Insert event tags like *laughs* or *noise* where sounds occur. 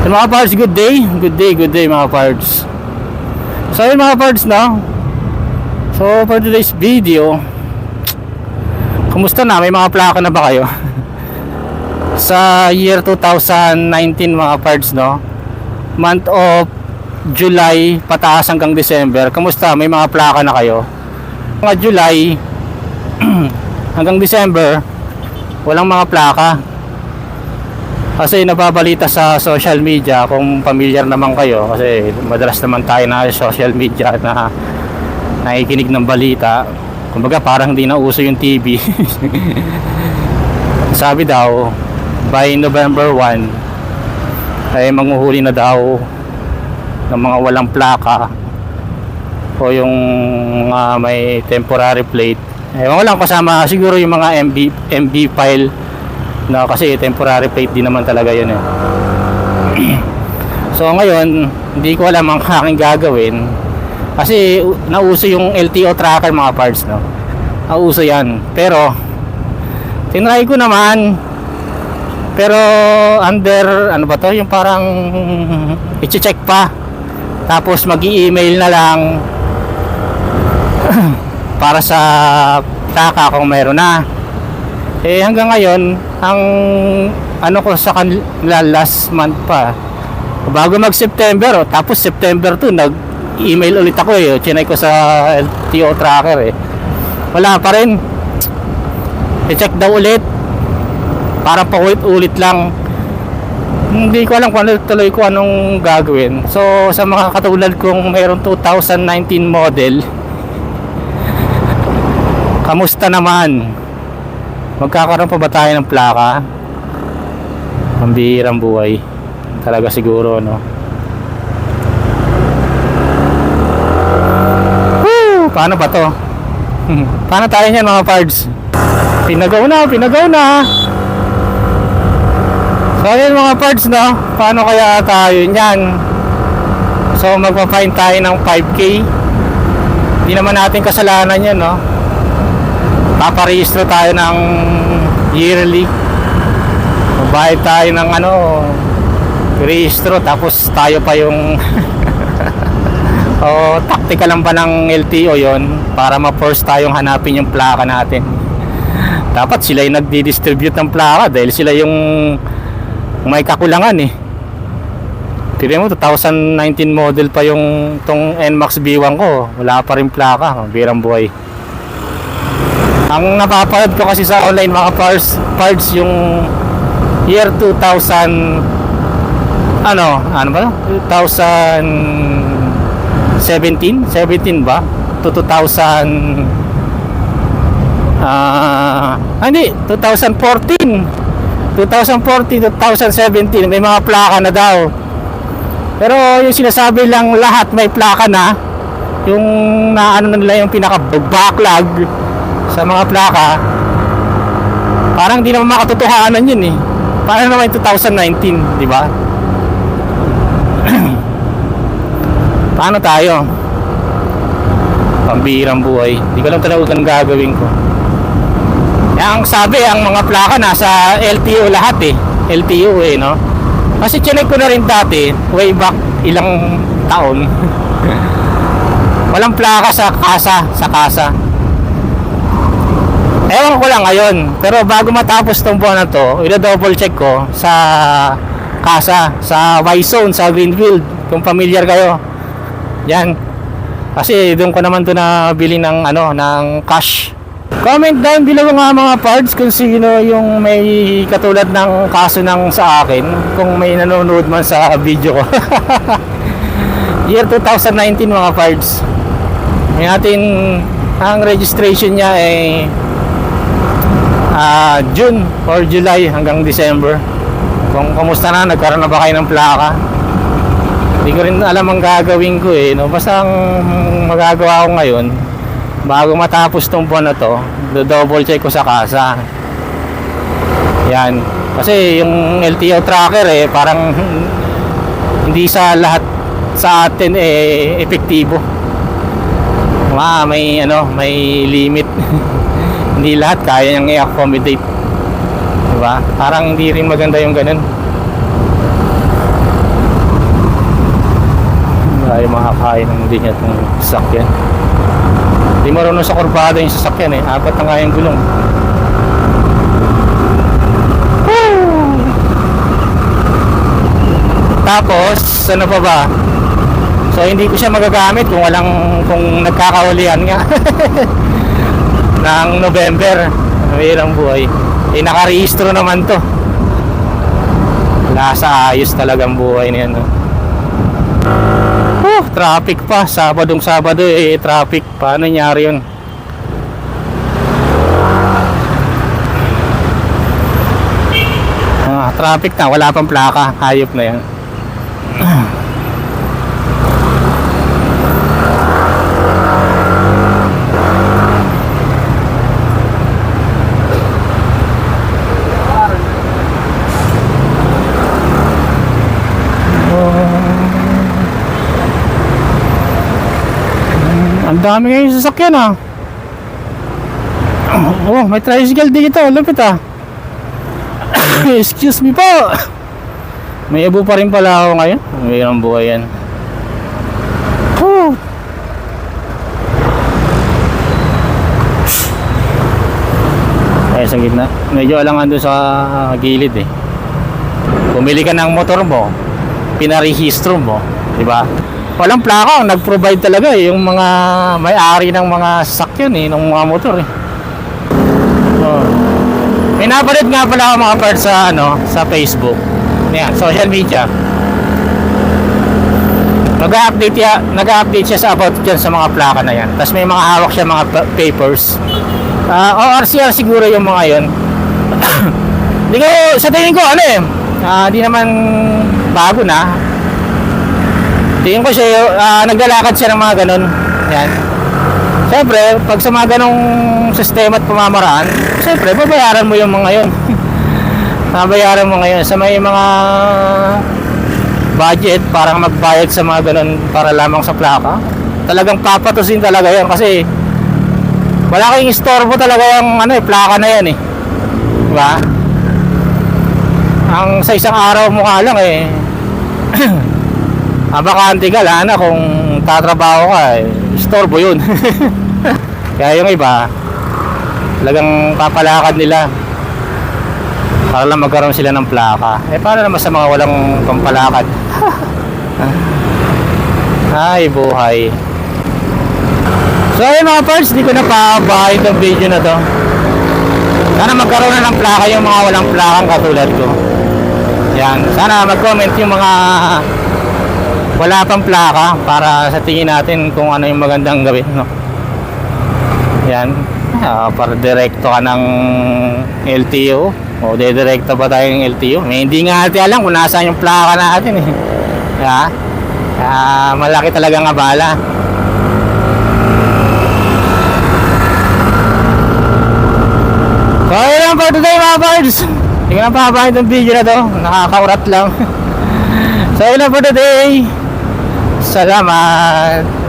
So, mga parts, good day. Good day, good day mga parts. So yun mga parts no. So for today's video, kumusta na? May mga plaka na ba kayo? *laughs* Sa year 2019 mga parts no. Month of July pataas hanggang December. Kamusta? May mga plaka na kayo? Mga July *clears throat* hanggang December, walang mga plaka. Kasi nababalita sa social media kung familiar naman kayo kasi madalas naman tayo na social media na nakikinig ng balita. Kumbaga parang hindi na uso yung TV. *laughs* Sabi daw by November 1 ay manguhuli na daw ng mga walang plaka o yung mga may temporary plate. Ko lang kasama siguro yung mga MB, MB file na kasi temporary plate din naman talaga yun eh. *clears throat* so ngayon, hindi ko alam ang aking gagawin kasi nauso yung LTO tracker mga parts no. Nauso yan. Pero tinry ko naman pero under ano ba to yung parang *laughs* i-check pa tapos mag-i-email na lang *clears throat* para sa taka kung mayroon na eh hanggang ngayon, ang ano ko sa kanila last month pa. Bago mag September, oh, tapos September 2 nag-email ulit ako eh. Chinay ko sa LTO tracker eh. Wala pa rin. I-check daw ulit. Para paulit-ulit lang. Hindi ko alam kung ano tuloy ko anong gagawin. So sa mga katulad kong mayroong 2019 model, *laughs* kamusta naman? Magkakaroon pa ba tayo ng plaka? Pambihirang buhay. Talaga siguro, no? Woo! Paano ba to? *laughs* Paano tayo niyan mga pards? Pinagaw na, pinagaw na! So ayun mga pards, no? Paano kaya tayo niyan? So magpa-fine tayo ng 5K. Hindi naman natin kasalanan yan, no? Paparehistro tayo ng yearly magbayad tayo ng ano rehistro tapos tayo pa yung *laughs* o tactical lang ba ng LTO yon para ma-force tayong hanapin yung plaka natin dapat sila yung nagdi-distribute ng plaka dahil sila yung may kakulangan eh Tignan mo, 2019 model pa yung tong NMAX B1 ko. Wala pa rin plaka. Birang buhay. Ang napapanood ko kasi sa online mga parts, parts yung year 2000 ano, ano ba? 2017? 17 ba? To 2000 Ah, ah, hindi, 2014. 2014 2017 may mga plaka na daw. Pero yung sinasabi lang lahat may plaka na. Yung naano na nila yung pinaka backlog sa mga plaka parang di naman makatotohanan yun eh. Parang naman yung 2019 di ba? *clears throat* Paano tayo? Pambihirang buhay. Di ko lang talaga kung gagawin ko. Kaya ang sabi ang mga plaka nasa LTO lahat eh. LTO eh no? Kasi chinek ko na rin dati way back ilang taon. *laughs* Walang plaka sa kasa sa kasa Ewan ko lang ngayon. Pero bago matapos tong buwan na to, ina-double check ko sa kasa, sa Y-Zone, sa Greenfield. Kung familiar kayo. Yan. Kasi doon ko naman to nabili ng ano, ng cash. Comment down below nga mga parts kung sino yung may katulad ng kaso ng sa akin. Kung may nanonood man sa video ko. *laughs* Year 2019 mga parts. May natin ang registration niya ay ah, June or July hanggang December. Kung kumusta na, nagkaroon na ba kayo ng plaka? Hindi ko rin alam ang gagawin ko eh. No? Basta ang magagawa ko ngayon, bago matapos tong buwan na to, double check ko sa kasa. Yan. Kasi yung LTO tracker eh, parang hindi sa lahat sa atin eh epektibo. Ma, may ano, may limit. *laughs* hindi lahat kaya niyang i-accommodate. Diba? Parang hindi rin maganda yung ganun. Tayo makakain ng hindi niya itong sasakyan. Hindi marunong sa kurbada yung sasakyan eh. Apat na nga yung gulong. Tapos, ano pa ba? So hindi ko siya magagamit kung walang kung nagkakahulihan nga *laughs* ng November. Mayroong buhay. Eh nakarehistro naman to. Wala sa ayos talagang buhay niyan. No? Oh, traffic pa. Sabadong Sabado eh traffic. Paano nangyari yun? Ah, traffic na. Wala pang plaka. Hayop na yan. *clears throat* Ang dami ngayon sasakyan ah. Oh, may tricycle dito. Lupit ah. *coughs* Excuse me po. May ibo pa rin pala ako ngayon. Mayroong buhay yan. Ay, sa gitna. Medyo alangan doon sa gilid eh. Pumili ka ng motor mo, pinarehistro mo, di ba? Walang plaka, nag-provide talaga eh, yung mga may-ari ng mga sasakyan eh, ng mga motor eh. Oh. May nga pala ako mga parts sa ano, sa Facebook. Yan, social media. Nag-update ya, nag-update siya sa about dyan sa mga plaka na yan. Tapos may mga hawak siya mga pa- papers. Ah, ORCR siguro yung mga yon. *coughs* Hindi ko, sa tingin ko, ano eh, ah, di naman bago na. Tingin ko siya, ah, naglalakad siya ng mga ganun. Yan. Siyempre, pag sa mga ganong sistema at pamamaraan, siyempre, babayaran mo yung mga yon. *laughs* babayaran mo ngayon sa may mga budget para magbayad sa mga ganun para lamang sa plaka. Talagang papatusin talaga yan kasi wala kayong istorbo talaga yung ano eh, plaka na yan eh. Diba? Ang sa isang araw mo ka lang eh. *clears throat* ah, bakante ka lang na kung tatrabaho ka eh. Istorbo yun. *laughs* Kaya yung iba, talagang papalakad nila para lang magkaroon sila ng plaka. Eh paano naman sa mga walang pampalakad? *laughs* Ay, buhay. So ayun mga parts, di ko na pabahay itong video na to. Sana magkaroon na ng plaka yung mga walang plakang katulad ko. Yan. Sana mag-comment yung mga wala pang plaka para sa tingin natin kung ano yung magandang gawin. No? Yan. Ah, para direkto ka ng LTO. O dedirekto ba tayo ng LTO? May hindi nga natin alam kung nasaan yung plaka natin eh. Ha? Ah, malaki talagang abala. So, ayun lang for today mga birds. Hindi ko na papahin itong video na to. Nakakaurat lang. *laughs* so, ayun lang for today. Salamat.